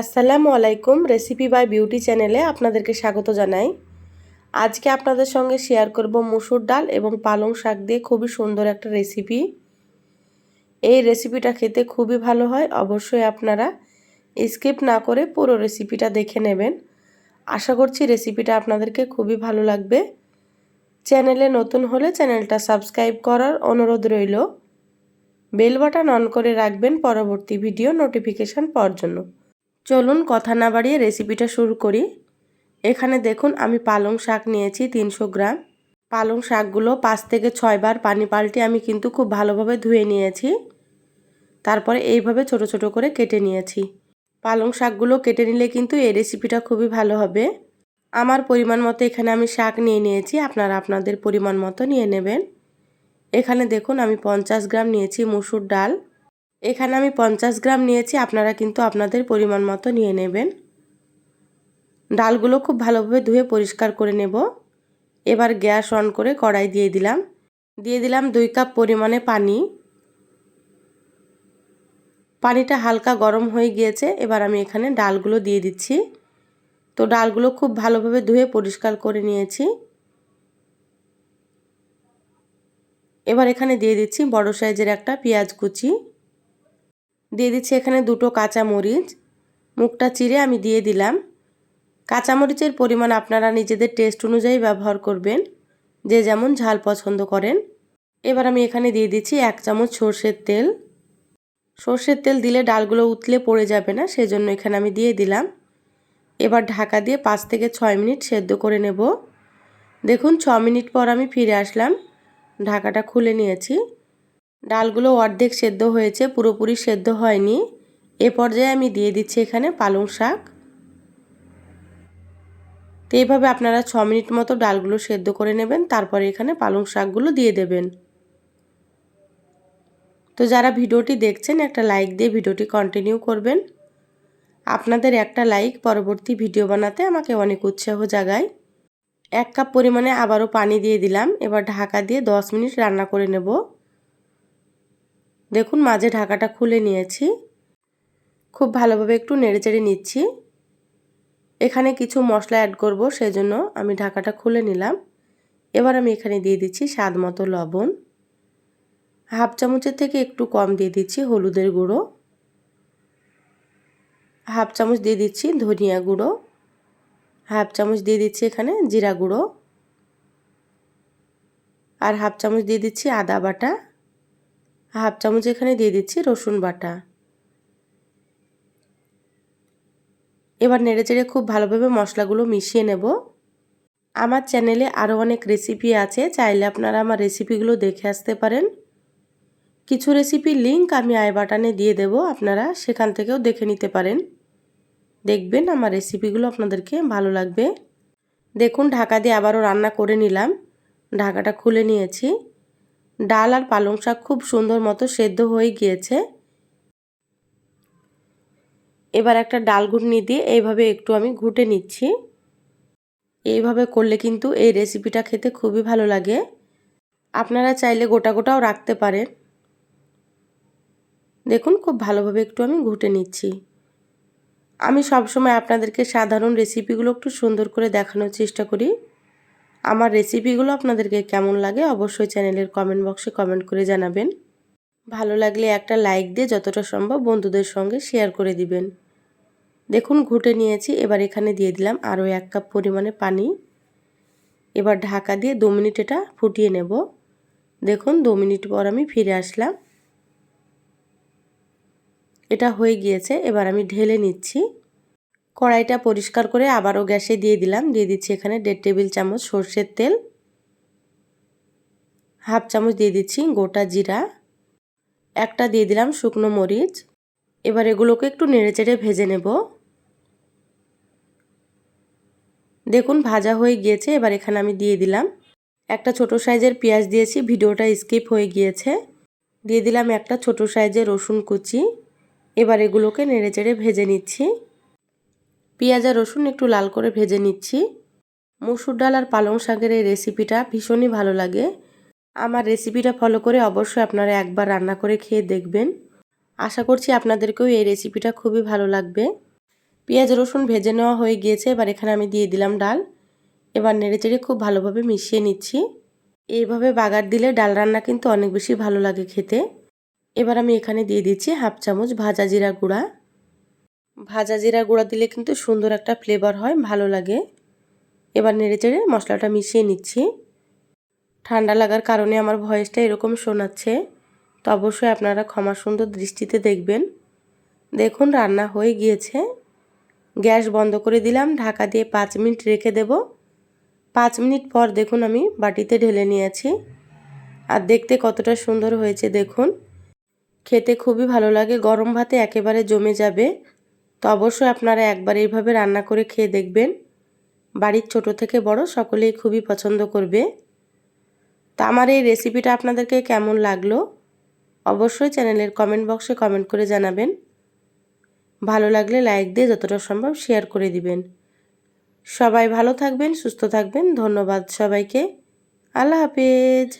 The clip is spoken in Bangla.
আসসালামু আলাইকুম রেসিপি বাই বিউটি চ্যানেলে আপনাদেরকে স্বাগত জানাই। আজকে আপনাদের সঙ্গে শেয়ার করব মুসুর ডাল এবং পালং শাক দিয়ে খুবই সুন্দর একটা রেসিপি। এই রেসিপিটা খেতে খুবই ভালো হয়, অবশ্যই আপনারা স্কিপ না করে পুরো রেসিপিটা দেখে নেবেন। আশা করছি রেসিপিটা আপনাদেরকে খুবই ভালো লাগবে। চ্যানেলে নতুন হলে চ্যানেলটা সাবস্ক্রাইব করার অনুরোধ রইল। বেল বাটন অন করে রাখবেন পরবর্তী ভিডিও নোটিফিকেশান পাওয়ার জন্য। চলুন কথা না বাড়িয়ে রেসিপিটা শুরু করি। এখানে দেখুন, আমি পালং শাক নিয়েছি তিনশো গ্রাম। পালং শাকগুলো পাঁচ থেকে ছয়বার পানি পাল্টে আমি কিন্তু খুব ভালোভাবে ধুয়ে নিয়েছি। তারপরে এইভাবে ছোট ছোট করে কেটে নিয়েছি। পালং শাকগুলো কেটে নিলে কিন্তু এই রেসিপিটা খুবই ভালো হবে। আমার পরিমাণ মতো এখানে আমি শাক নিয়ে নিয়েছি, আপনারা আপনাদের পরিমাণ মতো নিয়ে নেবেন। এখানে দেখুন, আমি পঞ্চাশ গ্রাম নিয়েছি মুসুর ডাল। এখানে আমি পঞ্চাশ গ্রাম নিয়েছি, আপনারা কিন্তু আপনাদের পরিমাণ মতো নিয়ে নেবেন। ডালগুলো খুব ভালোভাবে ধুয়ে পরিষ্কার করে নেব। এবার গ্যাস অন করে কড়াই দিয়ে দিলাম। দিয়ে দিলাম দুই কাপ পরিমাণে পানি। পানিটা হালকা গরম হয়ে গিয়েছে, এবার আমি এখানে ডালগুলো দিয়ে দিচ্ছি। তো ডালগুলো খুব ভালোভাবে ধুয়ে পরিষ্কার করে নিয়েছি। এবার এখানে দিয়ে দিচ্ছি বড় সাইজের একটা পেঁয়াজ কুচি। দিয়ে দিচ্ছি এখানে দুটো কাঁচা মরিচ মুখটা চিরে আমি দিয়ে দিলাম। কাঁচামরিচের পরিমাণ আপনারা নিজেদের টেস্ট অনুযায়ী ব্যবহার করবেন। যে যেমন ঝাল পছন্দ করেন। এবার আমি এখানে দিয়ে দিচ্ছি এক চামচ সর্ষের তেল। সর্ষের তেল দিলে ডালগুলো উতলে পড়ে যাবে না, সেজন্য এখানে আমি দিয়ে দিলাম। এবার ঢাকা দিয়ে পাঁচ থেকে ছয় মিনিট সেদ্ধ করে নেব। দেখুন, ছ মিনিট পর আমি ফিরে আসলাম। ঢাকাটা খুলে নিয়েছি। ডালগুলো অর্ধেক সেদ্ধ হয়েছে, পুরোপুরি সেদ্ধ হয়নি। এ পর্যায়ে আমি দিয়ে দিচ্ছি এখানে পালং শাক। তো এইভাবে আপনারা ছ মিনিট মতো ডালগুলো সেদ্ধ করে নেবেন, তারপরে এখানে পালং শাকগুলো দিয়ে দেবেন। তো যারা ভিডিওটি দেখছেন, একটা লাইক দিয়ে ভিডিওটি কন্টিনিউ করবেন। আপনাদের একটা লাইক পরবর্তী ভিডিও বানাতে আমাকে অনেক উৎসাহ জাগায়। এক কাপ পরিমাণে আবারও পানি দিয়ে দিলাম, এবার ঢাকা দিয়ে দশ মিনিট রান্না করে নেব। দেখুন, মাঝে ঢাকাটা খুলে নিয়েছি। খুব ভালোভাবে একটু নেড়েচেড়ে নিচ্ছি। এখানে কিছু মশলা অ্যাড করব, সেজন্য আমি ঢাকাটা খুলে নিলাম। এবার আমি এখানে দিয়ে দিচ্ছি স্বাদ মতো লবণ। হাফ চামচের থেকে একটু কম দিয়ে দিচ্ছি হলুদের গুঁড়ো। হাফ চামচ দিয়ে দিচ্ছি ধনিয়া গুঁড়ো। হাফ চামচ দিয়ে দিচ্ছি এখানে জিরা গুঁড়ো। আর হাফ চামচ দিয়ে দিচ্ছি আদা বাটা। হাফ চামচ এখানে দিয়ে দিচ্ছি রসুন বাটা। এবার নেড়েচেড়ে খুব ভালোভাবে মশলাগুলো মিশিয়ে নেব। আমার চ্যানেলে আরও অনেক রেসিপি আছে, চাইলে আপনারা আমার রেসিপিগুলো দেখে আসতে পারেন। কিছু রেসিপির লিঙ্ক আমি আই বাটানে দিয়ে দেব, আপনারা সেখান থেকেও দেখে নিতে পারেন। দেখবেন আমার রেসিপিগুলো আপনাদেরকে ভালো লাগবে। দেখুন, ঢাকা দিয়ে আবারও রান্না করে নিলাম। ঢাকাটা খুলে নিয়েছি। ডাল আর পালং শাক খুব সুন্দর মতো সেদ্ধ হয়ে গিয়েছে। এবার একটা ডাল ঘুটনি দিয়ে এইভাবে একটু আমি ঘুটে নিচ্ছি। এইভাবে করলে কিন্তু এই রেসিপিটা খেতে খুবই ভালো লাগে। আপনারা চাইলে গোটা গোটাও রাখতে পারেন। দেখুন, খুব ভালোভাবে একটু আমি ঘুটে নিচ্ছি। আমি সবসময় আপনাদেরকে সাধারণ রেসিপিগুলো একটু সুন্দর করে দেখানোর চেষ্টা করি। আমার রেসিপিগুলো আপনাদেরকে কেমন লাগে অবশ্যই চ্যানেলের কমেন্ট বক্সে কমেন্ট করে জানাবেন। ভালো লাগলে একটা লাইক দিয়ে যতটা সম্ভব বন্ধুদের সঙ্গে শেয়ার করে দিবেন। দেখুন, ঘুটে নিয়েছি, এবার এখানে দিয়ে দিলাম আরও এক কাপ পরিমাণে পানি। এবার ঢাকা দিয়ে দু মিনিট এটা ফুটিয়ে নেব। দেখুন, দু মিনিট পর আমি ফিরে আসলাম। এটা হয়ে গিয়েছে, এবার আমি ঢেলে নিচ্ছি। কড়াইটা পরিষ্কার করে আবারও গ্যাসে দিয়ে দিলাম। দিয়ে দিচ্ছি এখানে দেড় টেবিল চামচ সর্ষের তেল, হাফ চামচ দিয়ে দিচ্ছি গোটা জিরা, একটা দিয়ে দিলাম শুকনো মরিচ। এবার এগুলোকে একটু নেড়েচেড়ে ভেজে নেব। দেখুন ভাজা হয়ে গিয়েছে, এবার এখানে আমি দিয়ে দিলাম একটা ছোট সাইজের পেঁয়াজ দিয়েছি, ভিডিওটা স্কিপ হয়ে গিয়েছে। দিয়ে দিলাম একটা ছোট সাইজের রসুন কুচি। এবার এগুলোকে নেড়েচেড়ে ভেজে নিচ্ছি। পেঁয়াজ আর রসুন একটু লাল করে ভেজে নিচ্ছি। মুসুর ডাল আর পালং শাকের এই রেসিপিটা ভীষণই ভালো লাগে। আমার রেসিপিটা ফলো করে অবশ্যই আপনারা একবার রান্না করে খেয়ে দেখবেন। আশা করছি আপনাদেরকেও এই রেসিপিটা খুবই ভালো লাগবে। পেঁয়াজ, রসুন ভেজে নেওয়া হয়ে গিয়েছে, এবার এখানে আমি দিয়ে দিলাম ডাল। এবার নেড়েচেড়ে খুব ভালোভাবে মিশিয়ে নিচ্ছি। এইভাবে বাগার দিলে ডাল রান্না কিন্তু অনেক বেশি ভালো লাগে খেতে। এবার আমি এখানে দিয়ে দিচ্ছি হাফ চামচ ভাজা জিরা গুঁড়া। ভাজা জিরা গুঁড়া দিলে কিন্তু সুন্দর একটা ফ্লেভার হয়, ভালো লাগে। এবার নেড়ে চেড়ে মশলাটা মিশিয়ে নিচ্ছি। ঠান্ডা লাগার কারণে আমার ভয়েসটা এরকম শোনাচ্ছে। তো অবশ্যই আপনারা ক্ষমা সুন্দর দৃষ্টিতে দেখবেন। দেখুন, রান্না হয়ে গিয়েছে। গ্যাস বন্ধ করে দিলাম, ঢাকা দিয়ে পাঁচ মিনিট রেখে দেব। পাঁচ মিনিট পর দেখুন, আমি বাটিতে ঢেলে নিয়েছি। আর দেখতে কতটা সুন্দর হয়েছে, দেখুন। খেতে খুবই ভালো লাগে, গরম ভাতে একেবারে জমে যাবে। তো অবশ্যই আপনারা একবার এইভাবে রান্না করে খেয়ে দেখবেন। বাড়ির ছোট থেকে বড় সকলেই খুবই পছন্দ করবে। তো আমার এই রেসিপিটা আপনাদেরকে কেমন লাগল? অবশ্যই চ্যানেলের কমেন্ট বক্সে কমেন্ট করে জানাবেন। ভালো লাগলে লাইক দিয়ে যতটা সম্ভব শেয়ার করে দিবেন। সবাই ভালো থাকবেন, সুস্থ থাকবেন। ধন্যবাদ সবাইকে। আল্লাহ হাফেজ।